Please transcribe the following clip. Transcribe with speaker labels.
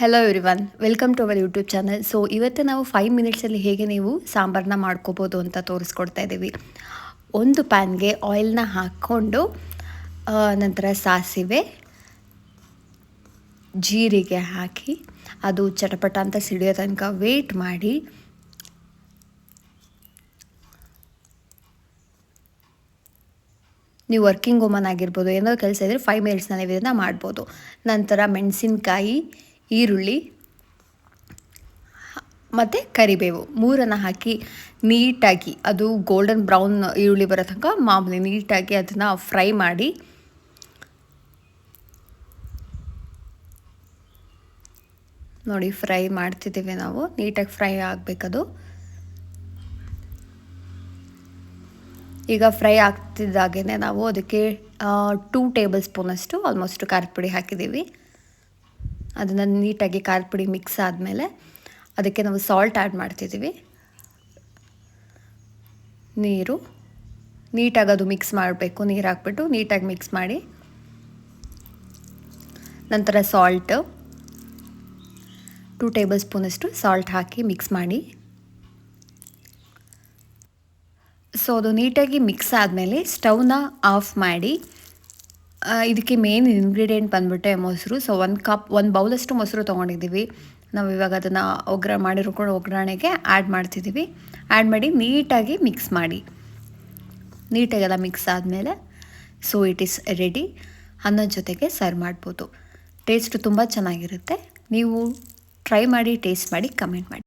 Speaker 1: Hello everyone welcome to our YouTube channel so ಇವತ್ತು ನಾವು five ಮಿನಿಟ್ಸಲ್ಲಿ ಹೇಗೆ ನೀವು ಸಾಂಬಾರನ್ನ ಮಾಡ್ಕೋಬೋದು ಅಂತ ತೋರಿಸ್ಕೊಡ್ತಾ ಇದ್ದೀವಿ ಒಂದು ಪ್ಯಾನ್ಗೆ ಆಯಿಲ್ನ ಹಾಕ್ಕೊಂಡು ನಂತರ ಸಾಸಿವೆ, ಜೀರಿಗೆ ಹಾಕಿ, ಅದು ಚಟಪಟ ಅಂತ ಸಿಡಿಯೋ ತನಕ ವೇಟ್ ಮಾಡಿ. ನೀವು ವರ್ಕಿಂಗ್ ವುಮನ್ ಆಗಿರ್ಬೋದು ಏನೋ ಕೆಲಸ ಇದ್ದರೆ ಫೈವ್ ಮಿನಿಟ್ಸ್ನಲ್ಲಿ ಇದನ್ನು ಮಾಡ್ಬೋದು. ನಂತರ ಮೆಣಸಿನ್ಕಾಯಿ ಈರುಳ್ಳಿ, ಮತ್ತು ಕರಿಬೇವು. ಮೂರನ್ನು ಹಾಕಿ ನೀಟಾಗಿ, ಅದು ಗೋಲ್ಡನ್ ಬ್ರೌನ್ ಈರುಳ್ಳಿ ಬರೋ ತನಕ ಮಾಮೂಲಿ ನೀಟಾಗಿ ಅದನ್ನು ಫ್ರೈ ಮಾಡಿ, ನೋಡಿ ಫ್ರೈ ಮಾಡ್ತಿದ್ದೀವಿ ನಾವು. ನೀಟಾಗಿ ಫ್ರೈ ಆಗಬೇಕದು. ಈಗ ಫ್ರೈ ಆಗ್ತಿದ್ದಾಗೇ ನಾವು ಅದಕ್ಕೆ ಟೂ ಟೇಬಲ್ ಸ್ಪೂನಷ್ಟು ಆಲ್ಮೋಸ್ಟ್ ಖಾರದ ಪುಡಿ ಹಾಕಿದ್ದೀವಿ. ಅದನ್ನು ನೀಟಾಗಿ ಖಾರದ ಪುಡಿ ಮಿಕ್ಸ್ ಆದಮೇಲೆ ಅದಕ್ಕೆ ನಾವು ಸಾಲ್ಟ್ ಆ್ಯಡ್ ಮಾಡ್ತಿದ್ದೀವಿ. ನೀರು. ನೀಟಾಗಿ ಅದು ಮಿಕ್ಸ್ ಮಾಡಬೇಕು. ನೀರು ಹಾಕ್ಬಿಟ್ಟು ನೀಟಾಗಿ ಮಿಕ್ಸ್ ಮಾಡಿ. ನಂತರ ಸಾಲ್ಟು ಟೂ ಟೇಬಲ್ ಸ್ಪೂನಷ್ಟು ಸಾಲ್ಟ್ ಹಾಕಿ ಮಿಕ್ಸ್ ಮಾಡಿ. ಸೊ ಅದು ನೀಟಾಗಿ ಮಿಕ್ಸ್ ಆದಮೇಲೆ ಸ್ಟವ್ನ ಆಫ್ ಮಾಡಿ. ಇದಕ್ಕೆ ಮೇನ್ ಇಂಗ್ರೀಡಿಯೆಂಟ್ ಬಂದ್ಬಿಟ್ಟೆ ಮೊಸರು. ಸೊ ಒಂದು ಕಪ್ ಒಂದು ಬೌಲಷ್ಟು ಮೊಸರು ತೊಗೊಂಡಿದ್ದೀವಿ. ನಾವು ಇವಾಗ ಅದನ್ನು ಒಗ್ರ ಮಾಡಿರ್ಕೊಂಡು ಒಗ್ಗರಣೆಗೆ ಆ್ಯಡ್ ಮಾಡ್ತಿದ್ದೀವಿ. ಆ್ಯಡ್ ಮಾಡಿ ನೀಟಾಗಿ ಮಿಕ್ಸ್ ಮಾಡಿ. ನೀಟಾಗೆಲ್ಲ ಮಿಕ್ಸ್ ಆದಮೇಲೆ ಸೊ ಇಟ್ ಈಸ್ ರೆಡಿ ಅನ್ನೋ ಜೊತೆಗೆ ಸರ್ವ್ ಮಾಡ್ಬೋದು. ಟೇಸ್ಟ್ ತುಂಬ ಚೆನ್ನಾಗಿರುತ್ತೆ. ನೀವು ಟ್ರೈ ಮಾಡಿ ಟೇಸ್ಟ್ ಮಾಡಿ ಕಮೆಂಟ್ ಮಾಡಿ.